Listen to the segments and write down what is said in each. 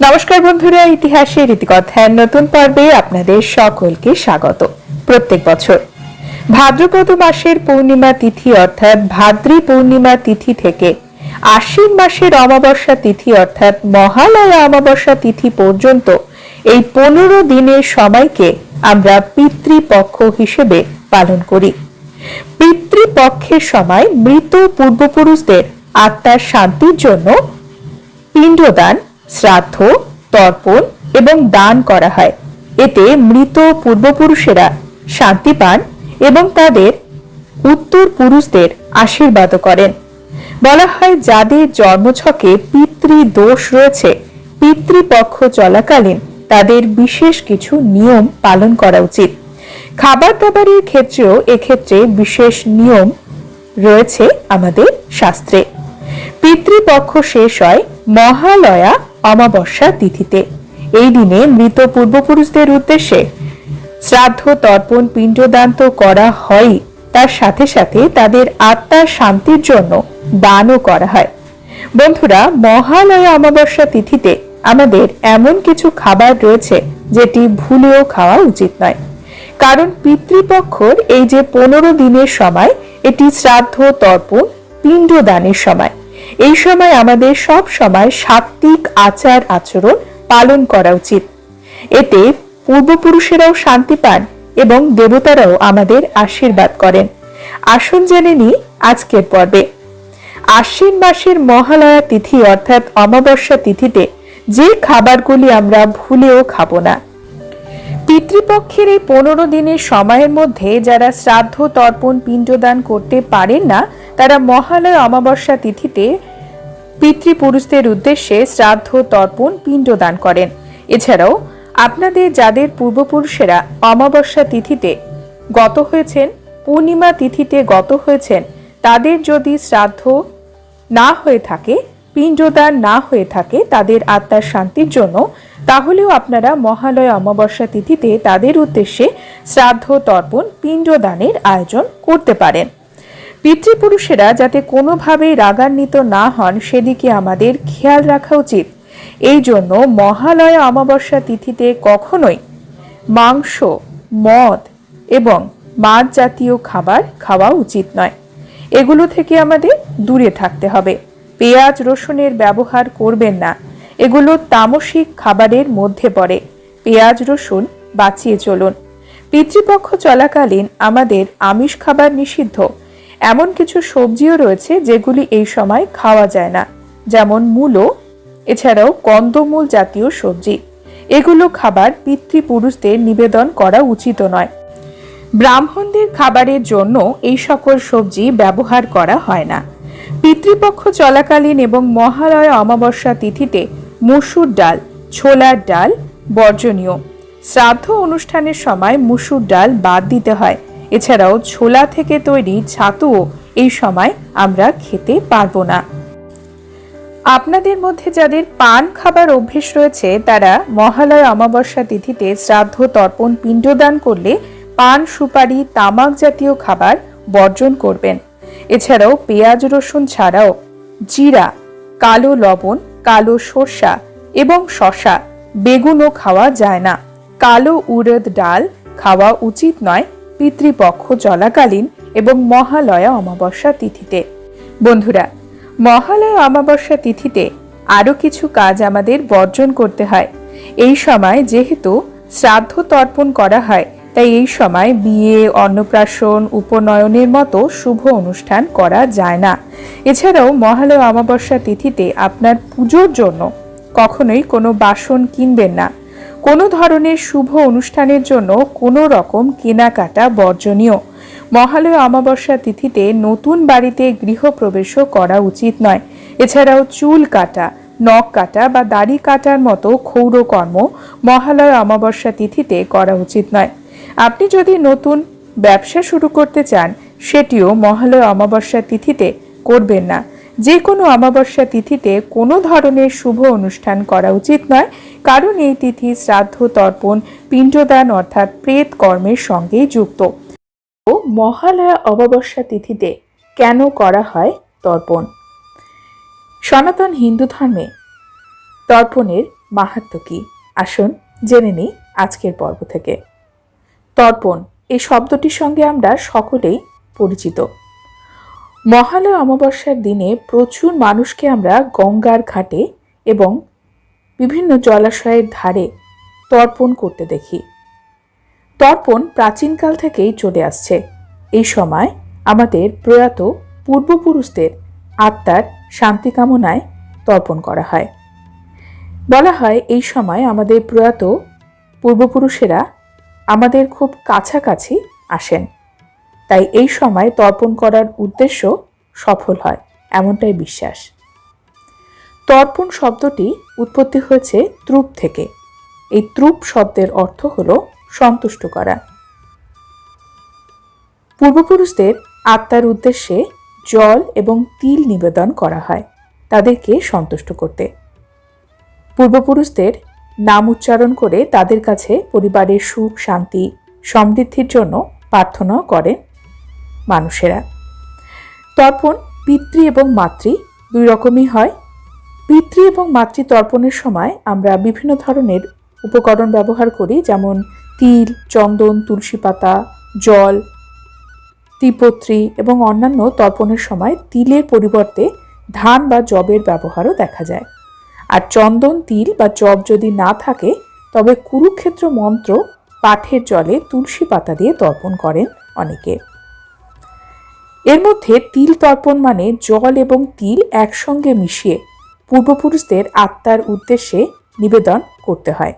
নমস্কার বন্ধুরা, ইতিহাসের রীতিকথার নতুন পর্বে আপনাদের সকলকে স্বাগত। প্রত্যেক বছর ভাদ্রপদ মাসের পূর্ণিমা তিথি অর্থাৎ ভাদ্রি পূর্ণিমা তিথি থেকে আশ্বিন মাসের অমাবস্যা তিথি অর্থাৎ মহালয়া অমাবস্যা তিথি পর্যন্ত এই পনেরো দিনের সময়কে আমরা পিতৃপক্ষ হিসেবে পালন করি। পিতৃপক্ষের সময় মৃত পূর্বপুরুষদের আত্মার শান্তির জন্য পিণ্ডদান শ্রাদ্ধ, তর্পণ এবং দান করা হয়। এতে মৃত পূর্বপুরুষেরা শান্তি পান এবং তাদের উত্তর পুরুষদের আশীর্বাদও করেন। বলা হয়, যাদের জন্মছকে পিতৃ দোষ রয়েছে, পিতৃপক্ষ চলাকালীন তাদের বিশেষ কিছু নিয়ম পালন করা উচিত। খাবার দাবারের ক্ষেত্রেও এক্ষেত্রে বিশেষ নিয়ম রয়েছে আমাদের শাস্ত্রে। পিতৃপক্ষ শেষ হয় মহালয়া অমাবস্যা তিথিতে। এই দিনে মৃত পূর্বপুরুষদের উদ্দেশ্যে শ্রাদ্ধ, তর্পণ, পিণ্ডদান তো করা হয়ই। তার সাথে সাথে তাদের আত্মার শান্তির জন্য দানও করা হয়। বন্ধুরা, মহালয়া অমাবস্যা তিথিতে আমাদের এমন কিছু খাবার রয়েছে যেটি ভুলেও খাওয়া উচিত নয়। কারণ পিতৃপক্ষর এই যে পনেরো দিনের সময়, এটি শ্রাদ্ধ, তর্পণ, পিণ্ডদানের সময়। এই সময় আমাদের সব সময় সাত্বিক আচার আচরণ পালন করা উচিত। এতে পূর্বপুরুষেরাও শান্তি পান এবং দেবতারাও আমাদের আশীর্বাদ করেন। আসুন জেনে নিই আজকের পর্বে। আশ্বিন মাসের মহালয়া তিথি অর্থাৎ অমাবস্যা তিথিতে যে খাবারগুলি আমরা ভুলেও খাব না। পিতৃপক্ষের এই পনেরো দিনের সময়ের মধ্যে যারা শ্রাদ্ধ, তর্পণ, পিণ্ডদান করতে পারেন না তারা মহালয় অমাবস্যা তিথিতে পিতৃপুরুষদের উদ্দেশ্যে শ্রাদ্ধ, তর্পণ পিণ্ডদান করেন। এছাড়াও আপনাদের যাদের পূর্বপুরুষেরা অমাবস্যা তিথিতে গত হয়েছেন, পূর্ণিমা তিথিতে গত হয়েছেন, তাদের যদি শ্রাদ্ধ না হয়ে থাকে, পিণ্ডদান না হয়ে থাকে তাদের আত্মার শান্তির জন্য, তাহলেও আপনারা মহালয় অমাবস্যা তিথিতে তাদের উদ্দেশ্যে শ্রাদ্ধ, তর্পণ, পিণ্ডদানের আয়োজন করতে পারেন। পিতৃপুরুষেরা যাতে কোনোভাবেই রাগান্বিত না হন, সেদিকে আমাদের খেয়াল রাখা উচিত। এই জন্য মহালয়া অমাবস্যা তিথিতে কখনোই মাংস, মদ এবং মাছ জাতীয় খাবার খাওয়া উচিত নয়। এগুলো থেকে আমাদের দূরে থাকতে হবে। পেঁয়াজ, রসুনের ব্যবহার করবেন না। এগুলো তামসিক খাবারের মধ্যে পড়ে। পেঁয়াজ, রসুন, বাঁচিয়ে চলুন। পিতৃপক্ষ চলাকালীন আমাদের আমিষ খাবার নিষিদ্ধ। এমন কিছু সবজিও রয়েছে যেগুলি এই সময় খাওয়া যায় না। যেমন মূলো, এছাড়াও কন্দমূল জাতীয় সবজি। এগুলো খাবার পিতৃপুরুষদের নিবেদন করা উচিত নয়। ব্রাহ্মণদের খাবারের জন্য এই সকল সবজি ব্যবহার করা হয় না। পিতৃপক্ষ চলাকালীন এবং মহালয়া অমাবস্যা তিথিতে মসুর ডাল, ছোলার ডাল বর্জনীয়। শ্রাদ্ধ অনুষ্ঠানের সময় মুসুর ডাল বাদ দিতে হয়। এছাড়াও ছোলা থেকে তৈরি ছাতুও এই সময় আমরা খেতে পারব না। আপনাদের মধ্যে যাদের পান খাবার অভ্যেস রয়েছে, তারা মহালয় অমাবস্যা তিথিতে শ্রাদ্ধ তর্পণ পিণ্ডদান করলে পান সুপারি, তামাক জাতীয় খাবার বর্জন করবেন। এছাড়াও পেঁয়াজ রসুন ছাড়াও জিরা, কালো লবণ, কালো সর্ষা এবং শশা বেগুনও খাওয়া যায় না। কালো উড়দ ডাল খাওয়া উচিত নয় পিতৃপক্ষ চলাকালীন এবং মহালয়া অমাবস্যা তিথিতে। বন্ধুরা, মহালয়া অমাবস্যা তিথিতে আরও কিছু কাজ আমাদের বর্জন করতে হয়। এই সময় যেহেতু শ্রাদ্ধ তর্পণ করা হয়, তাই এই সময় বিয়ে, অন্নপ্রাশন, উপনয়নের মতো শুভ অনুষ্ঠান করা যায় না। এছাড়াও মহালয়া অমাবস্যা তিথিতে আপনার পুজোর জন্য কখনোই কোনো বাসন কিনবেন না। কোনো ধরনের শুভ অনুষ্ঠানের জন্য কোনো রকম কেনাকাটা বর্জনীয়। মহালয় অমাবস্যা তিথিতে নতুন বাড়িতে গৃহপ্রবেশও করা উচিত নয়। এছাড়াও চুল কাটা, নখ কাটা বা দাড়ি কাটার মতো ক্ষৌর কর্ম মহালয়া অমাবস্যা তিথিতে করা উচিত নয়। আপনি যদি নতুন ব্যবসা শুরু করতে চান, সেটিও মহালয়া অমাবস্যা তিথিতে করবেন না। যে কোনো অমাবস্যা তিথিতে কোনো ধরনের শুভ অনুষ্ঠান করা উচিত নয়, কারণ এই তিথি শ্রাদ্ধ, তর্পণ, পিণ্ডদান অর্থাৎ প্রেত কর্মের সঙ্গে যুক্ত। মহালয়া অমাবস্যা তিথিতে কেন করা হয় তর্পণ? সনাতন হিন্দু ধর্মে তর্পণের মাহাত্ম কি? আসুন জেনে নিই আজকের পর্ব থেকে। তর্পণ এই শব্দটির সঙ্গে আমরা সকলেই পরিচিত। মহালয় অমাবস্যার দিনে প্রচুর মানুষকে আমরা গঙ্গার ঘাটে এবং বিভিন্ন জলাশয়ের ধারে তর্পণ করতে দেখি। তর্পণ প্রাচীনকাল থেকেই চলে আসছে। এই সময় আমাদের প্রয়াত পূর্বপুরুষদের আত্মার শান্তি কামনায় তর্পণ করা হয়। বলা হয়, এই সময় আমাদের প্রয়াত পূর্বপুরুষেরা আমাদের খুব কাছাকাছি আসেন। তাই এই সময় তর্পণ করার উদ্দেশ্য সফল হয়, এমনটাই বিশ্বাস। তর্পণ শব্দটি উৎপত্তি হয়েছে ত্রুপ থেকে। এই ত্রুপ শব্দের অর্থ হল সন্তুষ্ট করা। পূর্বপুরুষদের আত্মার উদ্দেশ্যে জল এবং তিল নিবেদন করা হয়, তাদেরকে সন্তুষ্ট করতে। পূর্বপুরুষদের নাম উচ্চারণ করে তাদের কাছে পরিবারের সুখ, শান্তি, সমৃদ্ধির জন্য প্রার্থনা করেন। মানুষেরা। তর্পণ পিতৃ এবং মাতৃ দুই রকমই হয়। পিতৃ এবং মাতৃ তর্পণের সময় আমরা বিভিন্ন ধরনের উপকরণ ব্যবহার করি, যেমন তিল, চন্দন, তুলসী পাতা, জল ত্রিপত্রী এবং অন্যান্য তর্পণের সময় তিলের পরিবর্তে ধান বা জবের ব্যবহারও দেখা যায়। আর চন্দন, তিল বা জব যদি না থাকে, তবে কুরুক্ষেত্র মন্ত্র পাঠের জলে তুলসী পাতা দিয়ে তর্পণ করেন অনেকে। এর মধ্যে তিল তর্পণ মানে জল এবং তিল একসঙ্গে মিশিয়ে পূর্বপুরুষদের আত্মার উদ্দেশ্যে নিবেদন করতে হয়।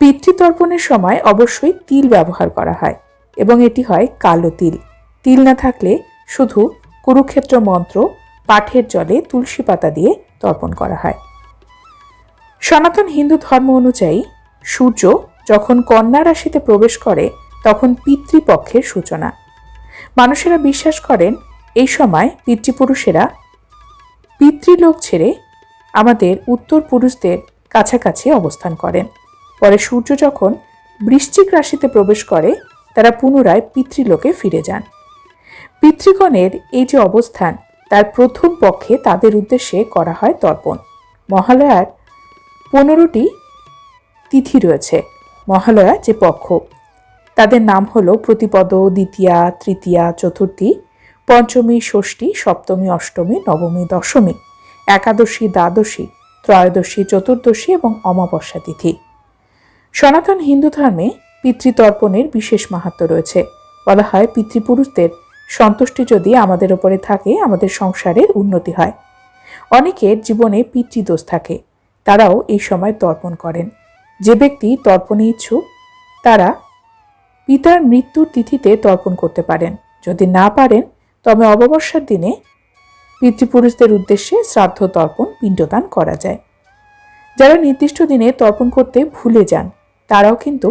পিতৃতর্পণের সময় অবশ্যই তিল ব্যবহার করা হয় এবং এটি হয় কালো তিল। তিল না থাকলে শুধু কুরুক্ষেত্র মন্ত্র, পাঠের জলে তুলসী পাতা দিয়ে তর্পণ করা হয়। সনাতন হিন্দু ধর্ম অনুযায়ী সূর্য যখন কন্যা রাশিতে প্রবেশ করে, তখন পিতৃপক্ষের সূচনা। মানুষেরা বিশ্বাস করেন, এই সময় পিতৃপুরুষেরা পিতৃলোক ছেড়ে আমাদের উত্তর পুরুষদের কাছাকাছি অবস্থান করেন। পরে সূর্য যখন বৃশ্চিক রাশিতে প্রবেশ করে, তারা পুনরায় পিতৃলোকে ফিরে যান। পিতৃগণের এই যে অবস্থান, তার প্রথম পক্ষে তাদের উদ্দেশ্যে করা হয় তর্পণ। মহালয়ার পনেরোটি তিথি রয়েছে। মহালয়া যে পক্ষ তাদের নাম হলো প্রতিপদ, দ্বিতীয়া, তৃতীয়া, চতুর্থী, পঞ্চমী, ষষ্ঠী, সপ্তমী, অষ্টমী, নবমী, দশমী, একাদশী, দ্বাদশী, ত্রয়োদশী, চতুর্দশী এবং অমাবস্যা তিথি। সনাতন হিন্দু ধর্মে পিতৃতর্পণের বিশেষ মাহাত্ম রয়েছে। বলা হয়, পিতৃপুরুষদের সন্তুষ্টি যদি আমাদের ওপরে থাকে, আমাদের সংসারের উন্নতি হয়। অনেকের জীবনে পিতৃদোষ থাকে, তারাও এই সময় তর্পণ করেন। যে ব্যক্তি তর্পণে ইচ্ছুক, তারা পিতার মৃত্যুর তিথিতে তর্পণ করতে পারেন। যদি না পারেন, তবে অমাবস্যার দিনে পিতৃপুরুষদের উদ্দেশ্যে শ্রাদ্ধ তর্পণ পিণ্ডদান করা যায়। যারা নির্দিষ্ট দিনে তর্পণ করতে ভুলে যান, তারাও কিন্তু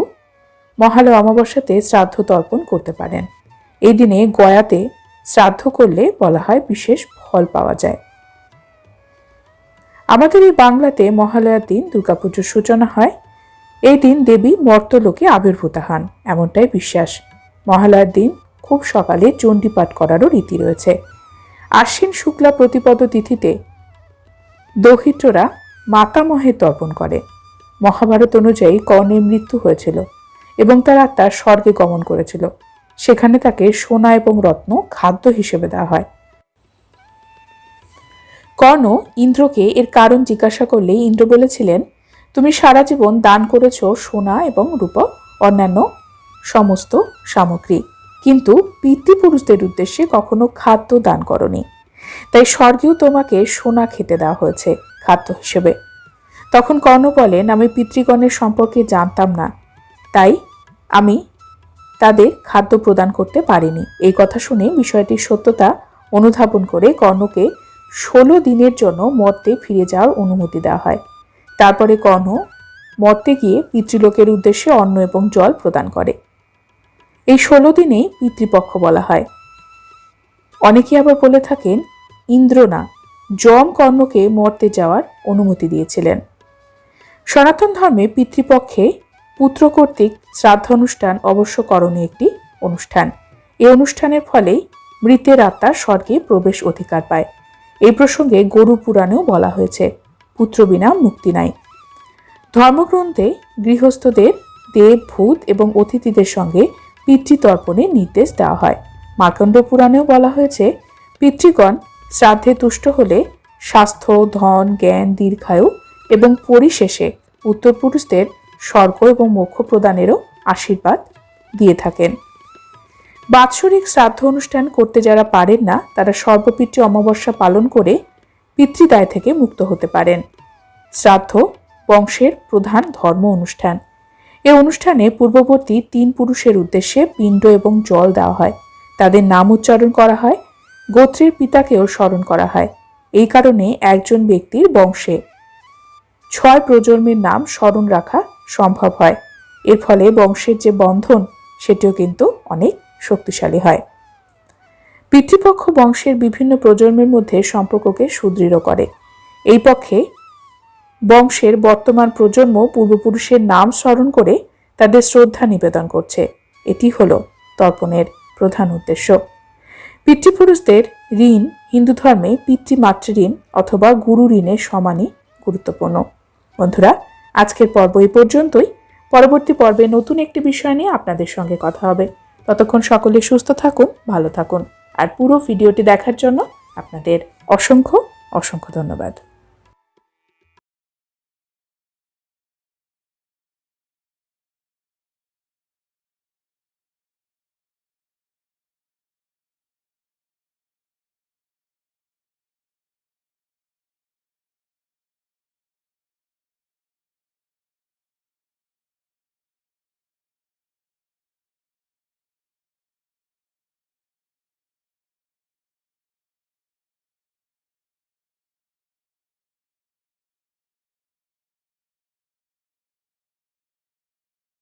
মহালয় অমাবস্যাতে শ্রাদ্ধ তর্পণ করতে পারেন। এই দিনে গয়াতে শ্রাদ্ধ করলে বলা হয় বিশেষ ফল পাওয়া যায়। আমাদের এই বাংলাতে মহালয়ার দিন দুর্গাপুজোর সূচনা হয়। এই দিন দেবী মর্তলোকে আবির্ভূত হন, এমনটাই বিশ্বাস। মহালয়ার দিন খুব সকালে চণ্ডীপাঠ করারও রীতি রয়েছে। আশ্বিন শুক্লা প্রতিপদ তিথিতে দহিত্ররা মাতামহে তর্পণ করে। মহাভারত অনুযায়ী কর্ণের মৃত্যু হয়েছিল এবং তার আত্মা স্বর্গে গমন করেছিল। সেখানে তাকে সোনা এবং রত্ন খাদ্য হিসেবে দেওয়া হয়। কর্ণ ইন্দ্রকে এর কারণ জিজ্ঞাসা করলে ইন্দ্র বলেছিলেন তুমি সারা জীবন দান করেছ সোনা এবং রূপ, অন্যান্য সমস্ত সামগ্রী। কিন্তু পিতৃপুরুষদের উদ্দেশ্যে কখনো খাদ্য দান করনি। তাই স্বর্গেও তোমাকে সোনা খেতে দেওয়া হয়েছে, খাদ্য হিসেবে। তখন কর্ণ বলেন, আমি পিতৃগণের সম্পর্কে জানতাম না। তাই আমি তাদের খাদ্য প্রদান করতে পারিনি। এই কথা শুনে বিষয়টির সত্যতা অনুধাবন করে কর্ণকে ষোলো দিনের জন্য মর্তে ফিরে যাওয়ার অনুমতি দেওয়া হয়। তারপরে কর্ণ মর্তে গিয়ে পিতৃলোকের উদ্দেশ্যে অন্ন এবং জল প্রদান করে। এই ষোলো দিনেই পিতৃপক্ষ বলা হয়। অনেকে আবার বলে থাকেন, ইন্দ্র না, যম কর্ণকে মর্তে যাওয়ার অনুমতি দিয়েছিলেন। সনাতন ধর্মে পিতৃপক্ষে পুত্র কর্তৃক শ্রাদ্ধ অনুষ্ঠান অবশ্য করণীয় একটি অনুষ্ঠান। এই অনুষ্ঠানের ফলেই মৃতের আত্মা স্বর্গে প্রবেশ অধিকার পায়। এই প্রসঙ্গে গরু পুরাণেও বলা হয়েছে। পুত্র বিনা মুক্তি নাই। ধর্মগ্রন্থে গৃহস্থদের দেব, ভূত এবং অতিথিদের সঙ্গে পিতৃতর্পণের নির্দেশ দেওয়া হয়। মার্কণ্ড পুরাণেও বলা হয়েছে, পিতৃগণ শ্রাদ্ধে তুষ্ট হলে স্বাস্থ্য, ধন, জ্ঞান, দীর্ঘায়ু এবং পরিশেষে উত্তরপুরুষদের স্বর্গ এবং মোক্ষ প্রদানেরও আশীর্বাদ দিয়ে থাকেন। বাৎসরিক শ্রাদ্ধ অনুষ্ঠান করতে যারা পারেন না, তারা সর্বপিতৃ অমাবস্যা পালন করে পিতৃদায় থেকে মুক্ত হতে পারেন। শ্রাদ্ধ বংশের প্রধান ধর্ম অনুষ্ঠান। এ অনুষ্ঠানে পূর্ববর্তী তিন পুরুষের উদ্দেশ্যে পিণ্ড এবং জল দেওয়া হয়। তাদের নাম উচ্চারণ করা হয়, গোত্রের পিতাকেও স্মরণ করা হয়। এই কারণে একজন ব্যক্তির বংশে ছয় প্রজন্মের নাম স্মরণ রাখা সম্ভব হয়। এর ফলে বংশের যে বন্ধন, সেটিও কিন্তু অনেক শক্তিশালী হয়। পিতৃপক্ষ বংশের বিভিন্ন প্রজন্মের মধ্যে সম্পর্ককে সুদৃঢ় করে। এই পক্ষে বংশের বর্তমান প্রজন্ম পূর্বপুরুষের নাম স্মরণ করে তাদের শ্রদ্ধা নিবেদন করছে। এটি হল তর্পণের প্রধান উদ্দেশ্য। পিতৃপুরুষদের ঋণ হিন্দু ধর্মে পিতৃমাতৃ ঋণ অথবা গুরু ঋণের সমানই গুরুত্বপূর্ণ। বন্ধুরা, আজকের পর্ব এই পর্যন্তই। পরবর্তী পর্বে নতুন একটি বিষয় নিয়ে আপনাদের সঙ্গে কথা হবে। ততক্ষণ সকলে সুস্থ থাকুন, ভালো থাকুন। আর পুরো ভিডিওটি দেখার জন্য আপনাদের অসংখ্য অসংখ্য ধন্যবাদ।